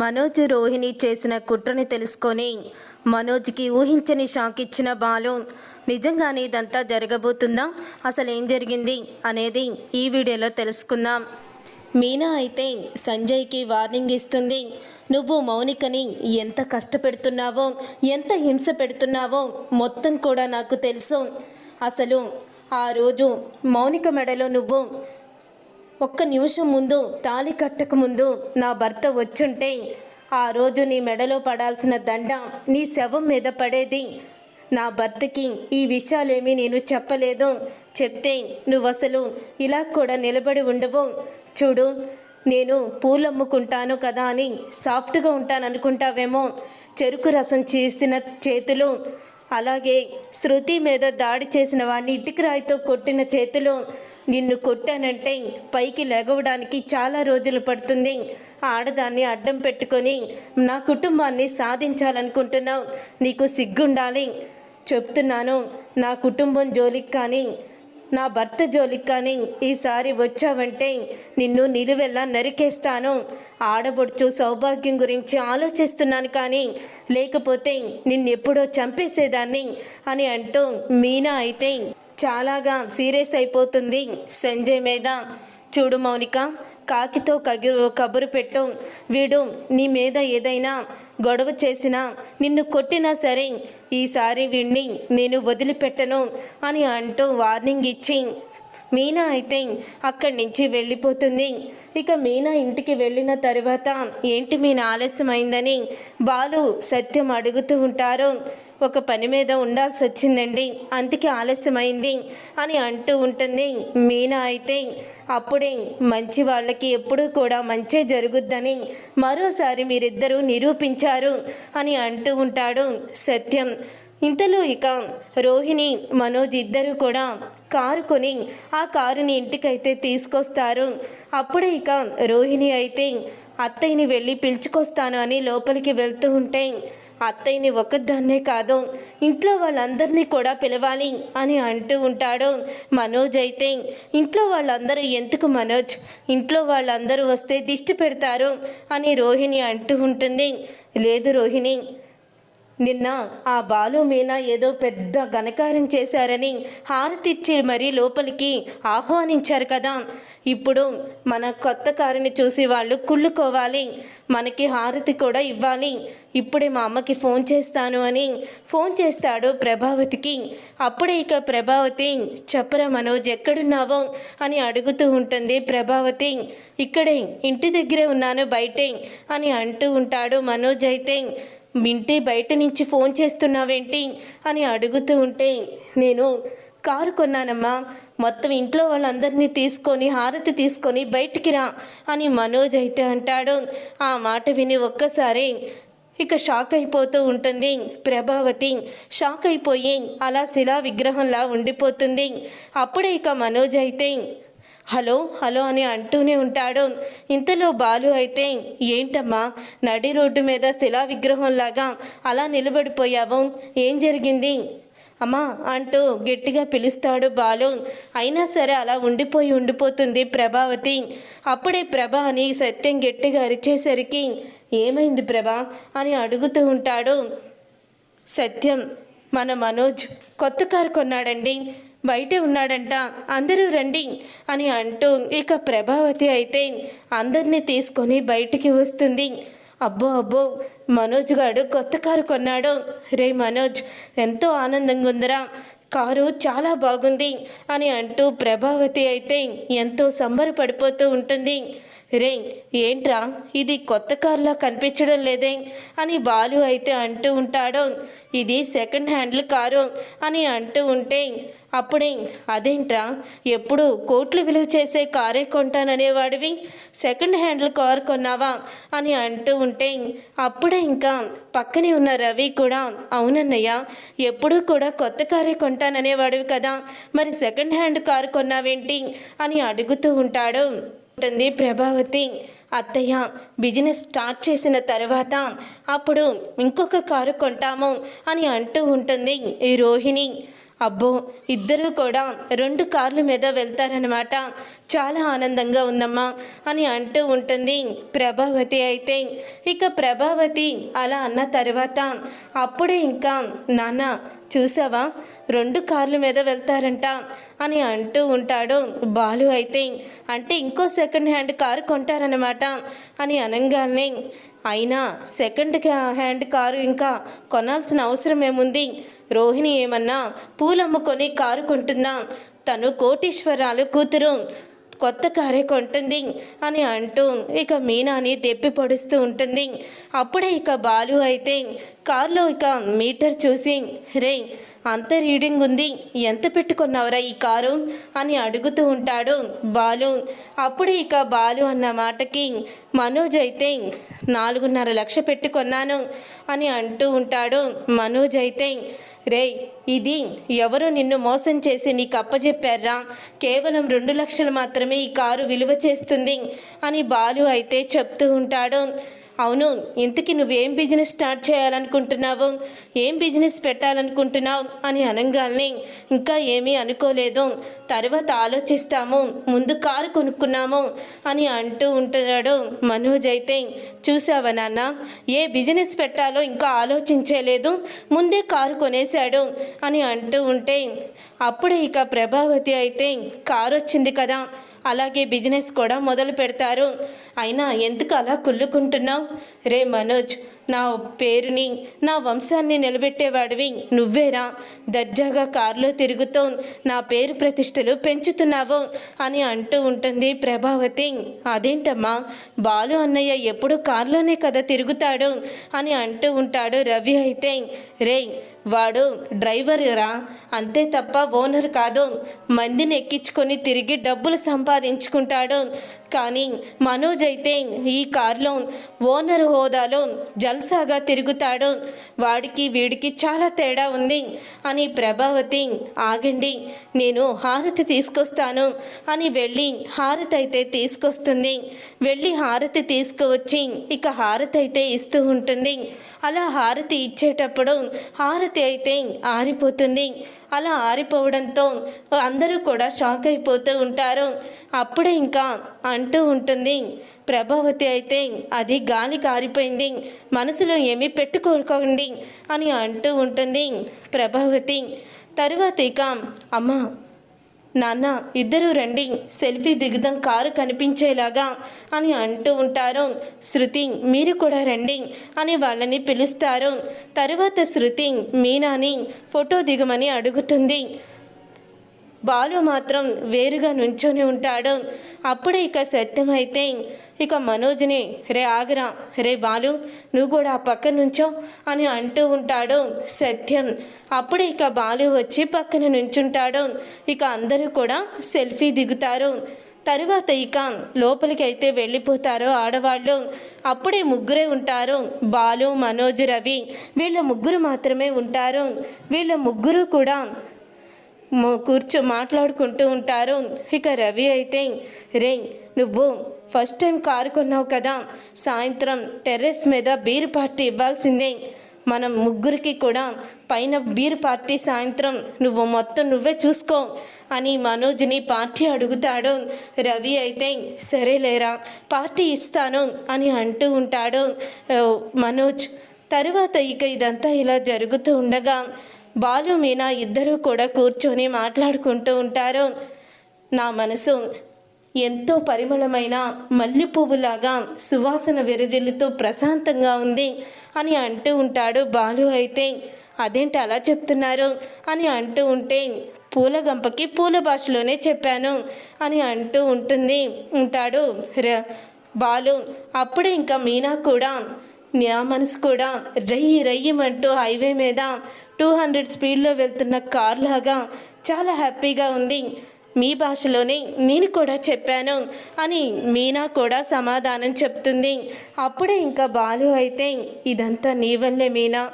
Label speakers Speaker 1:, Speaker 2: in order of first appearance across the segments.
Speaker 1: మనోజ్ రోహిణి చేసిన కుట్రని తెలుసుకొని మనోజ్కి ఊహించని షాక్ ఇచ్చిన బాలు నిజంగానే ఇదంతా జరగబోతుందా? అసలు ఏం జరిగింది? అనేది ఈ వీడియోలో తెలుసుకుందాం. మీనా అయితే సంజయ్కి వార్నింగ్ ఇస్తుంది. నువ్వు మౌనికని ఎంత కష్టపెడుతున్నావో ఎంత హింస పెడుతున్నావో మొత్తం కూడా నాకు తెలుసు. అసలు ఆ రోజు మౌనిక మెడలో నువ్వు ఒక్క నిమిషం ముందు తాళి కట్టక ముందు నా భర్త వచ్చుంటే ఆ రోజు నీ మెడలో పడాల్సిన దండ నీ శవం మీద పడేది. నా భర్తకి ఈ విషయాలేమీ నేను చెప్పలేదు. చెప్తే నువ్వు అసలు ఇలా కూడా నిలబడి ఉండవు. చూడు నేను పూలు అమ్ముకుంటాను కదా అని సాఫ్ట్గా ఉంటాను అనుకుంటావేమో చెరుకు రసం చేసిన చేతులు అలాగే శృతి మీద దాడి చేసిన వాడిని ఇటుకరాయితో కొట్టిన చేతులు నిన్ను కొట్టానంటే పైకి లెగవడానికి చాలా రోజులు పడుతుంది. ఆడదాన్ని అడ్డం పెట్టుకొని నా కుటుంబాన్ని సాధించాలనుకుంటున్నావు. నీకు సిగ్గుండాలి. చెప్తున్నాను నా కుటుంబం జోలికి కానీ నా భర్త జోలికి కానీ ఈసారి వచ్చావంటే నిన్ను నిలువెల్లా నరికేస్తాను. ఆడబొడుచు సౌభాగ్యం గురించి ఆలోచిస్తున్నాను కానీ లేకపోతే నిన్నెప్పుడో చంపేసేదాన్ని అని అంటూ మీనా అయితే చాలాగా సీరియస్ అయిపోతుంది. సంజయ్ మీద. చూడు మౌనిక కాకితో కగిరు కబురు పెట్టు. వీడు నీ మీద ఏదైనా గొడవ చేసినా నిన్ను కొట్టినా సరే ఈసారి వీణ్ణి నేను వదిలిపెట్టను అని అంటూ వార్నింగ్ ఇచ్చి మీనా అయితే అక్కడి నుంచి వెళ్ళిపోతుంది. ఇక మీనా ఇంటికి వెళ్ళిన తర్వాత ఏంటి మీనా ఆలస్యమైందని బాలు సత్యం అడుగుతూ ఉంటారు. ఒక పని మీద ఉండాల్సి వచ్చిందండి. అందుకే ఆలస్యమైంది అని అంటూ ఉంటుంది. మీనా అయితే అప్పుడే మంచి వాళ్ళకి ఎప్పుడూ కూడా మంచే జరుగుద్దని మరోసారి మీరిద్దరూ నిరూపించారు అని అంటూ ఉంటాడు సత్యం. ఇంతలో ఇక రోహిణి మనోజ్ ఇద్దరు కూడా కారు కొని ఆ కారుని ఇంటికైతే తీసుకొస్తారు. అప్పుడే ఇక రోహిణి అయితే అత్తయ్యని వెళ్ళి పిలుచుకొస్తాను అని లోపలికి వెళ్తూ ఉంటే అత్తయ్యని ఒక్కదాన్నే కాదు ఇంట్లో వాళ్ళందరినీ కూడా పిలవాలి అని అంటూ ఉంటాడు మనోజ్ అయితే. ఇంట్లో వాళ్ళందరూ ఎందుకు మనోజ్? ఇంట్లో వాళ్ళందరూ వస్తే దిష్టి పెడతారు అని రోహిణి అంటూ ఉంటుంది. లేదు రోహిణి నిన్న ఆ బాలు మీనా ఏదో పెద్ద ఘనకార్యం చేశారని హారతిచ్చి మరీ లోపలికి ఆహ్వానించారు కదా. ఇప్పుడు మన కొత్త కారుని చూసి వాళ్ళు కుళ్ళుకోవాలి. మనకి హారతి కూడా ఇవ్వాలి. ఇప్పుడే మా అమ్మకి ఫోన్ చేస్తాను అని ఫోన్ చేస్తాడు ప్రభావతికి. అప్పుడే ఇక ప్రభావతి చెప్పరా మనోజ్ ఎక్కడున్నావో? అని అడుగుతూ ఉంటుంది ప్రభావతి. ఇక్కడే ఇంటి దగ్గరే ఉన్నాను బయటే అని అంటూ ఉంటాడు మనోజ్ అయితే. ఇంటి బయట నుంచి ఫోన్ చేస్తున్నావేంటి? అని అడుగుతూ ఉంటే నేను కారు కొన్నానమ్మా. మొత్తం ఇంట్లో వాళ్ళందరినీ తీసుకొని హారతి తీసుకొని బయటికి రా అని మనోజ్ అయితే అంటాడు. ఆ మాట విని ఒక్కసారి ఇక షాక్ అయిపోతూ ఉంటుంది. ప్రభావతి షాక్ అయిపోయి అలా శిలా విగ్రహంలా ఉండిపోతుంది. అప్పుడే ఇక మనోజ్ అయితే హలో హలో అని అంటూనే ఉంటాడు. ఇంతలో బాలు అయితే ఏంటమ్మా నడి రోడ్డు మీద శిలా విగ్రహంలాగా అలా నిలబడిపోయావు? ఏం జరిగింది? అమ్మా అంటూ గట్టిగా పిలుస్తాడు బాలు. అయినా సరే అలా ఉండిపోయి ఉండిపోతుంది ప్రభావతి. అప్పుడే ప్రభ అని సత్యం గట్టిగా అరిచేసరికి ఏమైంది ప్రభ? అని అడుగుతూ ఉంటాడు సత్యం. మన మనోజ్ కొత్త కారు కొన్నాడండి. బయటే ఉన్నాడంట. అందరూ రండి అని అంటూ ఇక ప్రభావతి అయితే అందరినీ తీసుకొని బయటికి వస్తుంది. అబ్బో అబ్బో మనోజ్ గాడు కొత్త కారు కొన్నాడు. రే మనోజ్ ఎంతో ఆనందంగా ఉందిరా. కారు చాలా బాగుంది అని అంటూ ప్రభావతి అయితే ఎంతో సంబరపడిపోతూ ఉంటుంది. రే ఏంట్రా? ఇది కొత్త కారులా కనిపించడం లేదే అని బాలు అయితే అంటూ ఉంటాడు. ఇది సెకండ్ హ్యాండ్ల్ కారు అని అంటూ ఉంటే అప్పుడే అదేంట్రా? ఎప్పుడు కోట్లు విలువ చేసే కారే కొంటాననేవాడివి? సెకండ్ హ్యాండిల్ కార్ కొన్నావా? అని అంటూ ఉంటే అప్పుడే ఇంకా పక్కనే ఉన్న రవి కూడా అవునన్నయ్య ఎప్పుడూ కూడా కొత్త కారే కొంటాననేవాడివి కదా మరి సెకండ్ హ్యాండ్ కారు కొన్నావేంటి? అని అడుగుతూ ఉంటాడు. ఉంటుంది ప్రభావతి. అత్తయ్య బిజినెస్ స్టార్ట్ చేసిన తర్వాత అప్పుడు ఇంకొక కారు కొంటాము అని అంటూ ఉంటుంది ఈ రోహిణి. అబ్బో ఇద్దరూ కూడా రెండు కార్ల మీద వెళ్తారనమాట చాలా ఆనందంగా ఉందమ్మా అని అంటూ ఉంటుంది ప్రభావతి అయితే. ఇక ప్రభావతి అలా అన్న తర్వాత అప్పుడే ఇంకా నాన్న చూసావా? రెండు కార్ల మీద వెళ్తారంట అని అంటూ ఉంటాడు బాలు అయితే. అంటే ఇంకో సెకండ్ హ్యాండ్ కారు కొంటారనమాట అని అనగానే. అయినా సెకండ్ హ్యాండ్ కారు ఇంకా కొనాల్సిన అవసరం ఏముంది? రోహిణి ఏమన్నా పూలమ్ముకొని కారు కొంటుందా? తను కోటీశ్వరాలు కూతురు. కొత్త కారే కొంటుంది అని అంటూ ఇక మీనాని దెప్పి పొడుస్తూ ఉంటుంది. అప్పుడే ఇక బాలు అయితే కారులో ఇక మీటర్ చూసి రే అంత రీడింగ్ ఉంది ఎంత పెట్టుకున్నావురా ఈ కారు? అని అడుగుతూ ఉంటాడు బాలు. అప్పుడు ఇక బాలు అన్న మాటకి మనోజ్ అయితే నాలుగున్నర లక్ష పెట్టుకున్నాను అని అంటూ ఉంటాడు. మనోజ్ అయితే రే ఇది ఎవరు నిన్ను మోసం చేసి నీకు అప్పజెప్పారా? కేవలం రెండు లక్షలు మాత్రమే ఈ కారు విలువ చేస్తుంది అని బాలు అయితే చెప్తూ ఉంటాడు. అవును ఇంతకీ నువ్వేం బిజినెస్ స్టార్ట్ చేయాలనుకుంటున్నావు? ఏం బిజినెస్ పెట్టాలనుకుంటున్నావు అని అనగానే ఇంకా ఏమీ అనుకోలేదు. తర్వాత ఆలోచిస్తాము ముందు కారు కొనుక్కున్నాము అని అంటూ ఉంటున్నాడు మనోజ్ అయితే. చూసావా నాన్న ఏ బిజినెస్ పెట్టాలో ఇంకా ఆలోచించలేదు. ముందే కారు కొనేశాడు అని అంటూ ఉంటే అప్పుడే ఇక ప్రభావతి అయితే కారు వచ్చింది కదా. అలాగే బిజినెస్ కూడా మొదలు పెడతారు. అయినా ఎందుకు అలా కుళ్ళుకుంటున్నావు? రే మనోజ్ నా పేరుని నా వంశాన్ని నిలబెట్టేవాడివి నువ్వేరా? దర్జాగా కారులో తిరుగుతూ నా పేరు ప్రతిష్టలు పెంచుతున్నావు అని అంటూ ఉంటుంది ప్రభావతి. అదేంటమ్మా? బాలు అన్నయ్య ఎప్పుడు కారులోనే కదా తిరుగుతాడు అని అంటూ ఉంటాడు రవి అయితే. రే వాడు డ్రైవర్ రా అంతే తప్ప ఓనర్ కాదు. మందిని ఎక్కించుకొని తిరిగి డబ్బులు సంపాదించుకుంటాడు. కానీ మనోజ్ అయితే ఈ కారులో ఓనర్ హోదాలో జల్సాగా తిరుగుతాడు. వాడికి వీడికి చాలా తేడా ఉంది అని ప్రభావతి ఆగండి. నేను హారతి తీసుకొస్తాను అని వెళ్ళి హారతి అయితే తీసుకొస్తుంది. వెళ్ళి హారతి తీసుకువచ్చి ఇక హారతి అయితే ఇస్తూ ఉంటుంది. అలా హారతి ఇచ్చేటప్పుడు హారతి అయితే ఆరిపోతుంది. అలా ఆరిపోవడంతో అందరూ కూడా షాక్ అయిపోతూ ఉంటారు. అప్పుడే ఇంకా అంటూ ఉంటుంది ప్రభావతి అయితే అది గాలి కారిపోయింది మనసులో ఏమీ పెట్టుకోకండి అని అంటూ ఉంటుంది ప్రభావతి. తరువాత ఇక అమ్మ నాన్న ఇద్దరు రండి. సెల్ఫీ దిగుదాం కారు కనిపించేలాగా అని అంటూ ఉంటారు. శృతి మీరు కూడా రండి అని వాళ్ళని పిలుస్తారు. తరువాత శృతి మీనాని ఫోటో దిగమని అడుగుతుంది. బాలు మాత్రం వేరుగా నుంచొని ఉంటాడు. అప్పుడే ఇక సత్యమైతే ఇక మనోజ్ని రే ఆగరా రే బాలు నువ్వు కూడా ఆ పక్క నుంచో అని అంటూ ఉంటాడు సత్యం అప్పుడే ఇక బాలు వచ్చి పక్కన నుంచుంటాడు. ఇక అందరూ కూడా సెల్ఫీ దిగుతారు. తరువాత ఇక లోపలికి అయితే వెళ్ళిపోతారు ఆడవాళ్ళు. అప్పుడే ముగ్గురే ఉంటారు బాలు మనోజ్ రవి. వీళ్ళ ముగ్గురు మాత్రమే ఉంటారు. వీళ్ళ ముగ్గురు కూడా కూర్చో మాట్లాడుకుంటూ ఉంటారు. ఇక రవి అయితే రే నువ్వు ఫస్ట్ టైం కారు కొన్నావు కదా. సాయంత్రం టెర్రస్ మీద బీర్ పార్టీ ఇవ్వాల్సిందే. మనం ముగ్గురికి కూడా పైన బీర్ పార్టీ సాయంత్రం నువ్వు మొత్తం నువ్వే చూసుకో అని మనోజ్ని పార్టీ అడుగుతాడు. రవి అయితే సరేలేరా పార్టీ ఇస్తాను అని అంటూ ఉంటాడు. మనోజ్ తరువాత ఇక ఇదంతా ఇలా జరుగుతూ ఉండగా బాలు మీనా ఇద్దరూ కూడా కూర్చొని మాట్లాడుకుంటూ ఉంటారు. నా మనసు ఎంతో పరిమళమైన మల్లెపువ్వులాగా సువాసన విరజిల్లుతూ ప్రశాంతంగా ఉంది అని అంటూ ఉంటాడు బాలు అయితే. అదేంటి అలా చెప్తున్నారు అని అంటూ ఉంటే పూల గంపకి పూల భాషలోనే చెప్పాను అని అంటూ ఉంటుంది ఉంటాడు ర- బాలు. అప్పుడే ఇంకా మీనా కూడా నా మనసు కూడా రయ్యి రయ్యమంటూ హైవే మీద టూ హండ్రెడ్ స్పీడ్లో వెళ్తున్న కార్ లాగా చాలా హ్యాపీగా ఉంది. మీ భాషలోనే నేను కూడా చెప్పాను అని మీనా కూడా సమాధానం చెప్తుంది. అప్పుడే ఇంకా బాలు అయితే ఇదంతా నీ వల్లే మీనా.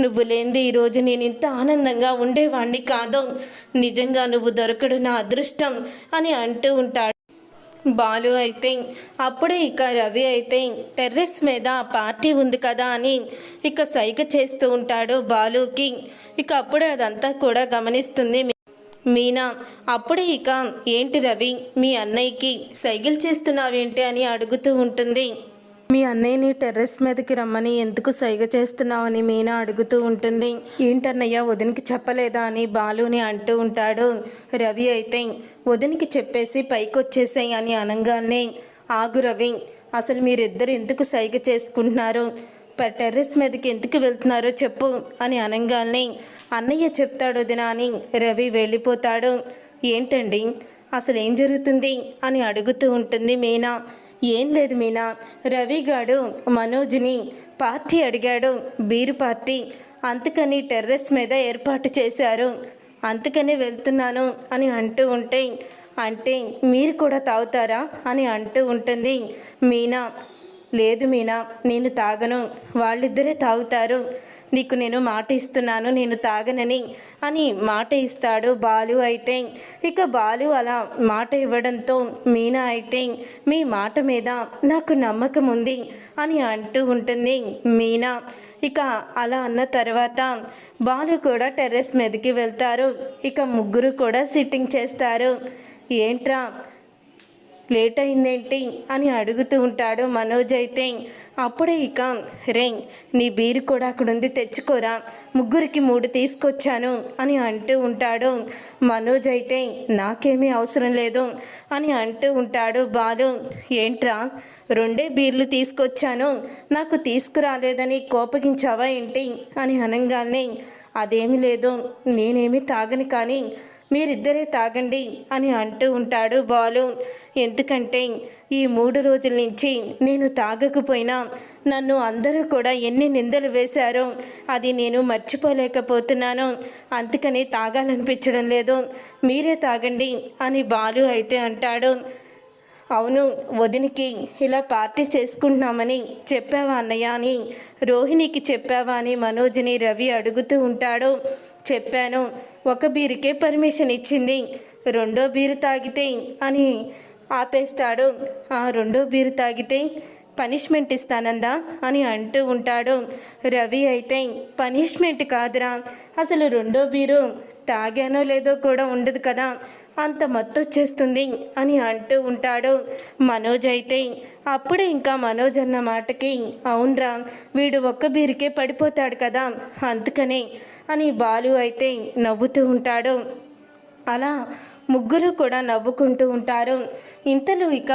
Speaker 1: నువ్వు లేనిది ఈరోజు నేను ఇంత ఆనందంగా ఉండేవాణ్ణి కాదు. నిజంగా నువ్వు దొరకడు నా అదృష్టం అని అంటూ ఉంటాడు. బాలు అయితే అప్పుడే ఇక రవి అయితే టెర్రస్ మీద పార్టీ ఉంది కదా అని ఇక సైగ చేస్తూ ఉంటాడు బాలుకి. ఇక అప్పుడే అదంతా కూడా గమనిస్తుంది మీ- మీనా అప్పుడే ఇక ఏంటి రవి మీ అన్నయ్యకి సైకిల్ చేస్తున్నావేంటి అని అడుగుతూ ఉంటుంది. మీ అన్నయ్యని టెర్రస్ మీదకి రమ్మని ఎందుకు సైగ చేస్తున్నావని మీనా అడుగుతూ ఉంటుంది. ఏంటన్నయ్య వదినికి చెప్పలేదా అని బాలుని అంటూ ఉంటాడు. రవి అయితే వదినికి చెప్పేసి పైకి వచ్చేసాయి అని అనగానే ఆగు రవి అసలు మీరిద్దరు ఎందుకు సైగ చేసుకుంటున్నారు? ప- టెర్రస్ మీదకి ఎందుకు వెళ్తున్నారో చెప్పు అని అనగానే అన్నయ్య చెప్తాడు వదినా అని రవి వెళ్ళిపోతాడు. ఏంటండి? అసలు ఏం జరుగుతుంది? అని అడుగుతూ ఉంటుంది మీనా. ఏం లేదు మీనా. రవి గాడు మనోజ్ని పార్టీ అడిగాడు బీరు పార్టీ. అందుకని టెర్రస్ మీద ఏర్పాటు చేశారు. అందుకని వెళ్తున్నాను అని అంటూ ఉంటే అంటే మీరు కూడా తాగుతారా? అని అంటూ ఉంటుంది మీనా. లేదు మీనా నేను తాగను. వాళ్ళిద్దరే తాగుతారు. నీకు నేను మాట ఇస్తున్నాను నేను తాగనని అని మాట ఇస్తాడు బాలు అయితే. ఇక బాలు అలా మాట ఇవ్వడంతో మీనా అయితే మీ మాట మీద నాకు నమ్మకం ఉంది అని అంటూ ఉంటుంది మీనా. ఇక అలా అన్న తర్వాత బాలు కూడా టెర్రస్ మీదకి వెళ్తారు. ఇక ముగ్గురు కూడా సిట్టింగ్ చేస్తారు. ఏంట్రా లేట్ అయిందేంటి అని అడుగుతూ ఉంటాడు మనోజ్ అయితే. అప్పుడే ఇక రే నీ బీరు కూడా అక్కడ ఉంది తెచ్చుకోరా ముగ్గురికి మూడు తీసుకొచ్చాను అని అంటూ ఉంటాడు మనోజ్ అయితే. నాకేమీ అవసరం లేదు అని అంటూ ఉంటాడు బాలు. ఏంట్రా రెండే బీర్లు తీసుకొచ్చాను నాకు తీసుకురాలేదని కోపగించావా ఏంటి అని అనగానే. అదేమి లేదు నేనేమి తాగను కానీ మీరిద్దరే తాగండి అని అంటూ ఉంటాడు బాలు. ఎందుకంటే ఈ మూడు రోజుల నుంచి నేను తాగకపోయినా నన్ను అందరూ కూడా ఎన్ని నిందలు వేశారో అది నేను మర్చిపోలేకపోతున్నాను. అందుకని తాగాలనిపించడం లేదు. మీరే తాగండి అని బాలు అయితే అంటాడు. అవును వదినికి ఇలా పార్టీ చేసుకుంటున్నామని చెప్పావా అన్నయ్య అని రోహిణికి చెప్పావా అని మనోజ్ని రవి అడుగుతూ ఉంటాడు. చెప్పాను ఒక బీరుకే పర్మిషన్ ఇచ్చింది. రెండో బీరు తాగితే అని ఆపేస్తాడు. ఆ రెండో బీరు తాగితే పనిష్మెంట్ ఇస్తానందా అని అంటూ ఉంటాడు. రవి అయితే పనిష్మెంట్ కాదురా. అసలు రెండో బీరు తాగానో లేదో కూడా ఉండదు కదా. అంత మత్తొచ్చేస్తుంది అని అంటూ ఉంటాడు. మనోజ్ అయితే అప్పుడే ఇంకా మనోజ్ అన్న మాటకి అవునరా వీడు ఒక్క బీరికే పడిపోతాడు కదా. అందుకనే అని బాలు అయితే నవ్వుతూ ఉంటాడు. అలా ముగ్గురు కూడా నవ్వుకుంటూ ఉంటారు. ఇంతలో ఇక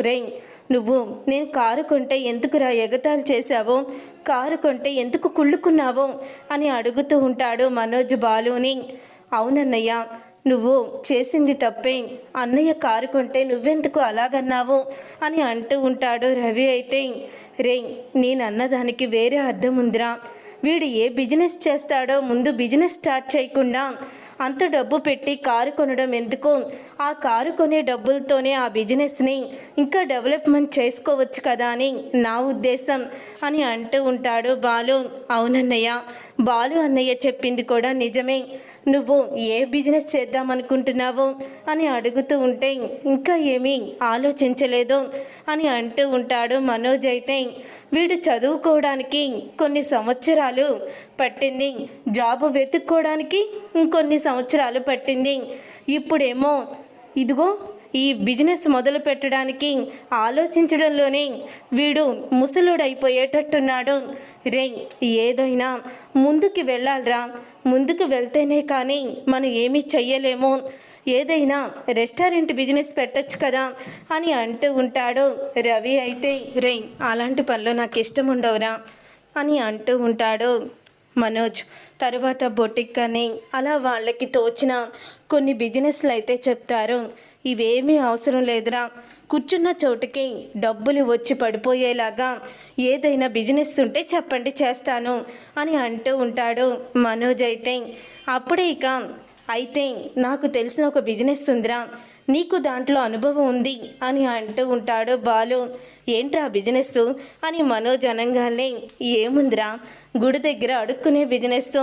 Speaker 1: రే నువ్వు నేను కారు కొంటే ఎందుకురా ఎగతాలు చేశావో? కారు కొంటే ఎందుకు కుళ్ళుకున్నావో? అని అడుగుతూ ఉంటాడు మనోజ్ బాలుని. అవునన్నయ్య నువ్వు చేసింది తప్పే. అన్నయ్య కారు కొంటే నువ్వెందుకు అలాగన్నావు? అని అంటూ ఉంటాడు రవి అయితే. రే నేను అన్నదానికి వేరే అర్థం ఉందిరా వీడు ఏ బిజినెస్ చేస్తాడో ముందు బిజినెస్ స్టార్ట్ చేయకుండా అంత డబ్బు పెట్టి కారు కొనడం ఎందుకు? ఆ కారు కొనే డబ్బులతోనే ఆ బిజినెస్ని ఇంకా డెవలప్మెంట్ చేసుకోవచ్చు కదా అని నా ఉద్దేశం అని అంటూ ఉంటాడు బాలు. అవునన్నయ్య బాలు అన్నయ్య చెప్పింది కూడా నిజమే. నువ్వు ఏ బిజినెస్ చేద్దామనుకుంటున్నావు? అని అడుగుతూ ఉంటే ఇంకా ఏమీ ఆలోచించలేదు అని అంటూ ఉంటాడు మనోజ్ అయితే. వీడు చదువుకోవడానికి కొన్ని సంవత్సరాలు పట్టింది. జాబ్ వెతుక్కోవడానికి ఇంకొన్ని సంవత్సరాలు పట్టింది. ఇప్పుడేమో ఇదిగో ఈ బిజినెస్ మొదలు పెట్టడానికి ఆలోచించడంలోనే వీడు ముసలుడైపోయేటట్టున్నాడు. రే ఏదైనా ముందుకు వెళ్ళాలిరా. ముందుకు వెళ్తేనే కానీ మనం ఏమీ చెయ్యలేము. ఏదైనా రెస్టారెంట్ బిజినెస్ పెట్టచ్చు కదా అని అంటూ ఉంటాడు రవి అయితే. రే అలాంటి పనులు నాకు ఇష్టం ఉండవురా అని అంటూ ఉంటాడు మనోజ్. తర్వాత బొటిక్ అని అలా వాళ్ళకి తోచిన కొన్ని బిజినెస్లు అయితే చెప్తారు. ఇవేమీ అవసరం లేదురా. కూర్చున్న చోటుకి డబ్బులు వచ్చి పడిపోయేలాగా ఏదైనా బిజినెస్ ఉంటే చెప్పండి చేస్తాను అని అంటూ ఉంటాడు మనోజ్ అయితే. అప్పుడే ఇక అయితే నాకు తెలిసిన ఒక బిజినెస్ ఉందిరా నీకు దాంట్లో అనుభవం ఉంది అని అంటూ ఉంటాడు బాలు. ఏంట్రా బిజినెస్ అని మనోజ్ అనంగానే ఏముందిరా గుడి దగ్గర అడుక్కునే బిజినెస్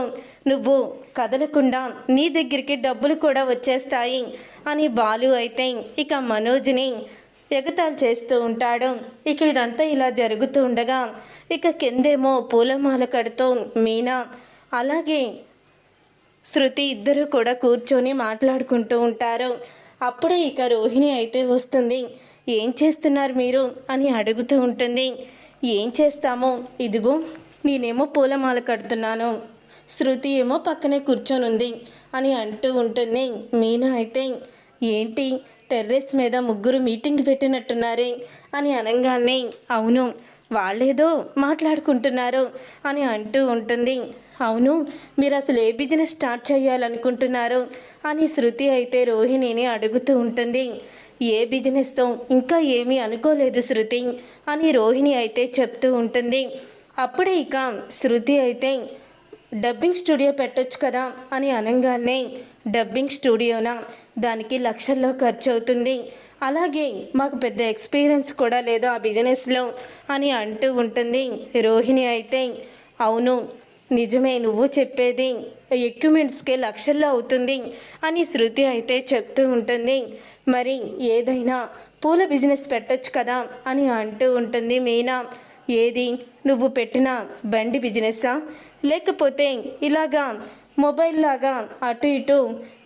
Speaker 1: నువ్వు కదలకుండా నీ దగ్గరికి డబ్బులు కూడా వచ్చేస్తాయి అని బాలు అయితే ఇక మనోజ్ని ఎగతాలు చేస్తూ ఉంటాడు. ఇక ఇదంతా ఇలా జరుగుతూ ఉండగా ఇక కిందేమో పూలమాల కడుతూ మీనా అలాగే శృతి ఇద్దరు కూడా కూర్చొని మాట్లాడుకుంటూ ఉంటారు. అప్పుడే ఇక రోహిణి అయితే వస్తుంది. ఏం చేస్తున్నారు మీరు? అని అడుగుతూ ఉంటుంది. ఏం చేస్తాము? ఇదిగో నేనేమో పూలమాల కడుతున్నాను. శృతి ఏమో పక్కనే కూర్చొని ఉంది అని అంటూ ఉంటుంది మీనా అయితే. ఏంటి? టెర్రస్ మీద ముగ్గురు మీటింగ్ పెట్టినట్టున్నారే అని అనగానే అవును వాళ్ళేదో మాట్లాడుకుంటున్నారు అని అంటూ ఉంటుంది. అవును మీరు అసలు ఏ బిజినెస్ స్టార్ట్ చేయాలనుకుంటున్నారు? అని శృతి అయితే రోహిణిని అడుగుతూ ఉంటుంది. ఏ బిజినెస్తో? ఇంకా ఏమీ అనుకోలేదు శృతి అని రోహిణి అయితే చెప్తూ ఉంటుంది. అప్పుడే ఇక శృతి అయితే డబ్బింగ్ స్టూడియో పెట్టొచ్చు కదా అని అనగానే డబ్బింగ్ స్టూడియోనా? దానికి లక్షల్లో ఖర్చు అవుతుంది అలాగే మాకు పెద్ద ఎక్స్పీరియన్స్ కూడా లేదు ఆ బిజినెస్లో అని అంటూ ఉంటుంది రోహిణి అయితే. అవును నిజమే నువ్వు చెప్పేది. ఎక్విప్మెంట్స్కే లక్షల్లో అవుతుంది అని శృతి అయితే చెప్తూ ఉంటుంది. మరి ఏదైనా పూల బిజినెస్ పెట్టచ్చు కదా అని అంటూ ఉంటుంది మీనా. ఏది? నువ్వు పెట్టిన బండి బిజినెస్సా లేకపోతే ఇలాగా మొబైల్ లాగా అటు ఇటు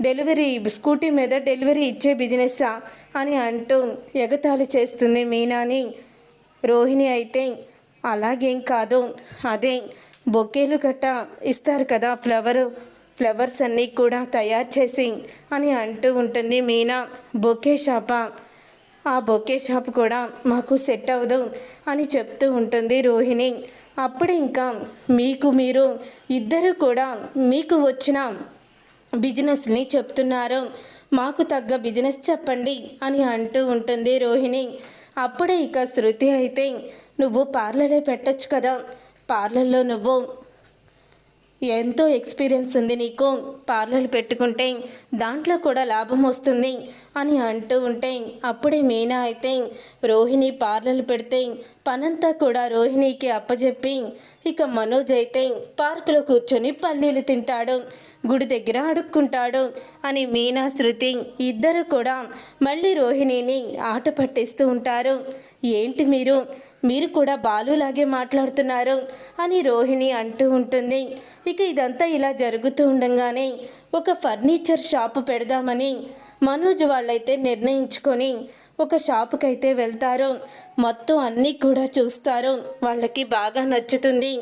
Speaker 1: డెలివరీ స్కూటీ మీద డెలివరీ ఇచ్చే బిజినెస్సా అని అంటూ ఎగతాళి చేస్తుంది మీనాని. రోహిణి అయితే అలాగేం కాదు. అదే బొకేలు గట్ట ఇస్తారు కదా ఫ్లవరు. ఫ్లవర్స్ అన్నీ కూడా తయారు చేసి అని అంటూ ఉంటుంది మీనా. బొకే షాపా? ఆ బొకే షాప్ కూడా మాకు సెట్ అవ్వదు అని చెప్తూ ఉంటుంది రోహిణి. అప్పుడు ఇంకా మీకు మీరు ఇద్దరు కూడా మీకు వచ్చిన బిజినెస్ని చెప్తున్నారు. మాకు తగ్గ బిజినెస్ చెప్పండి అని అంటూ ఉంటుంది రోహిణి. అప్పుడే ఇక శృతి అయితే నువ్వు పార్లరే పెట్టచ్చు కదా. పార్లర్లో నువ్వు ఎంతో ఎక్స్పీరియన్స్ ఉంది నీకు. పార్లర్ పెట్టుకుంటే దాంట్లో కూడా లాభం వస్తుంది. అని అంటూ ఉంటే అప్పుడే మీనా అయితే రోహిణి పార్లర్ పెడితే పనంతా కూడా రోహిణికి అప్పజెప్పి ఇక మనోజ్ అయితే పార్కులో కూర్చొని పల్లీలు తింటాడు గుడి దగ్గర అడుక్కుంటాడు అని మీనా శృతి ఇద్దరు కూడా మళ్ళీ రోహిణిని ఆట పట్టిస్తూ ఉంటారు. ఏంటి మీరు? మీరు కూడా బాలులాగే మాట్లాడుతున్నారు అని రోహిణి అంటూ ఉంటుంది. ఇక ఇదంతా ఇలా జరుగుతూ ఉండగానే ఒక ఫర్నిచర్ షాపు పెడదామని మనోజ్ వాళ్ళైతే నిర్ణయించుకొని ఒక షాపుకైతే వెళ్తారు. మొత్తం అన్నీ కూడా చూస్తారు. వాళ్ళకి బాగా నచ్చుతుంది.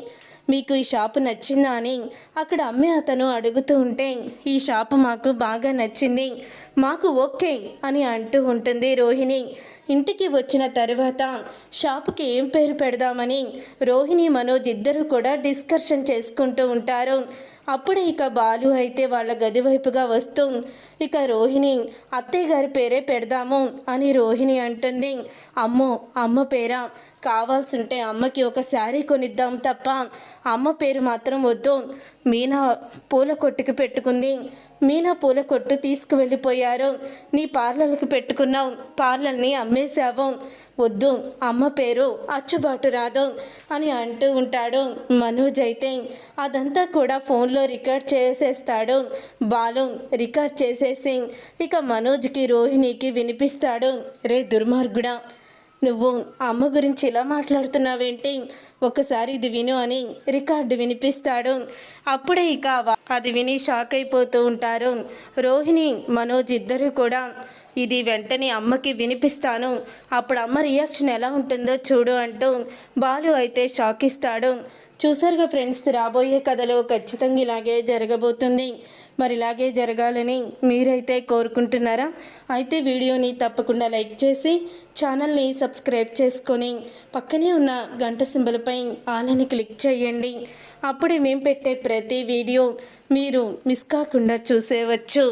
Speaker 1: మీకు ఈ షాపు నచ్చిందా అని అక్కడ అమ్మే అతను అడుగుతూ ఉంటే ఈ షాపు మాకు బాగా నచ్చింది. మాకు ఓకే అని అంటూ ఉంటుంది రోహిణి. ఇంటికి వచ్చిన తర్వాత షాపుకి ఏం పేరు పెడదామని రోహిణి మనోజ్ ఇద్దరు కూడా డిస్కషన్ చేసుకుంటూ ఉంటారు. అప్పుడే ఇక బాలు అయితే వాళ్ళ గది వైపుగా వస్తూ ఇక రోహిణి అత్తయ్య గారి పేరే పెడదాము అని రోహిణి అంటుంది. అమ్మో అమ్మ పేరా? కావాల్సింటే అమ్మకి ఒక శారీ కొనిద్దాం తప్ప అమ్మ పేరు మాత్రం వద్దు. మీనా పూల కొట్టుకు పెట్టుకుంది. మీనా పూల కొట్టు తీసుకువెళ్ళిపోయారు. నీ పార్లర్కి పెట్టుకున్నావు. పార్లర్ని అమ్మేశావు. వద్దు అమ్మ పేరు అచ్చుబాటు రాదు అని అంటూ ఉంటాడు మనోజ్ అయితే. అదంతా కూడా ఫోన్లో రికార్డ్ చేసేస్తాడు బాలు రికార్డ్ చేసేసి ఇక మనోజ్కి రోహిణికి వినిపిస్తాడు రే దుర్మార్గుడా నువ్వు అమ్మ గురించి ఇలా మాట్లాడుతున్నావేంటి? ఒకసారి ఇది విను అని రికార్డు వినిపిస్తాడు. అప్పుడే ఇక అది విని షాక్ అయిపోతూ ఉంటారు. రోహిణి మనోజ్ ఇద్దరు కూడా ఇది వెంటనే అమ్మకి వినిపిస్తాను. అప్పుడు అమ్మ రియాక్షన్ ఎలా ఉంటుందో చూడు అంటూ బాలు అయితే షాక్ ఇస్తాడు చూసారుగా ఫ్రెండ్స్ రాబోయే కథలో ఖచ్చితంగా ఇలాగే జరగబోతుంది. మరి ఇలాగే జరగాలని మీరైతే కోరుకుంటున్నారా? అయితే వీడియోని తప్పకుండా లైక్ చేసి ఛానల్ని సబ్స్క్రైబ్ చేసుకొని పక్కనే ఉన్న గంట సింబల్పై ఆలని క్లిక్ చేయండి. అప్పుడే మేము పెట్టే ప్రతి వీడియో మీరు మిస్ కాకుండా చూసేవచ్చు.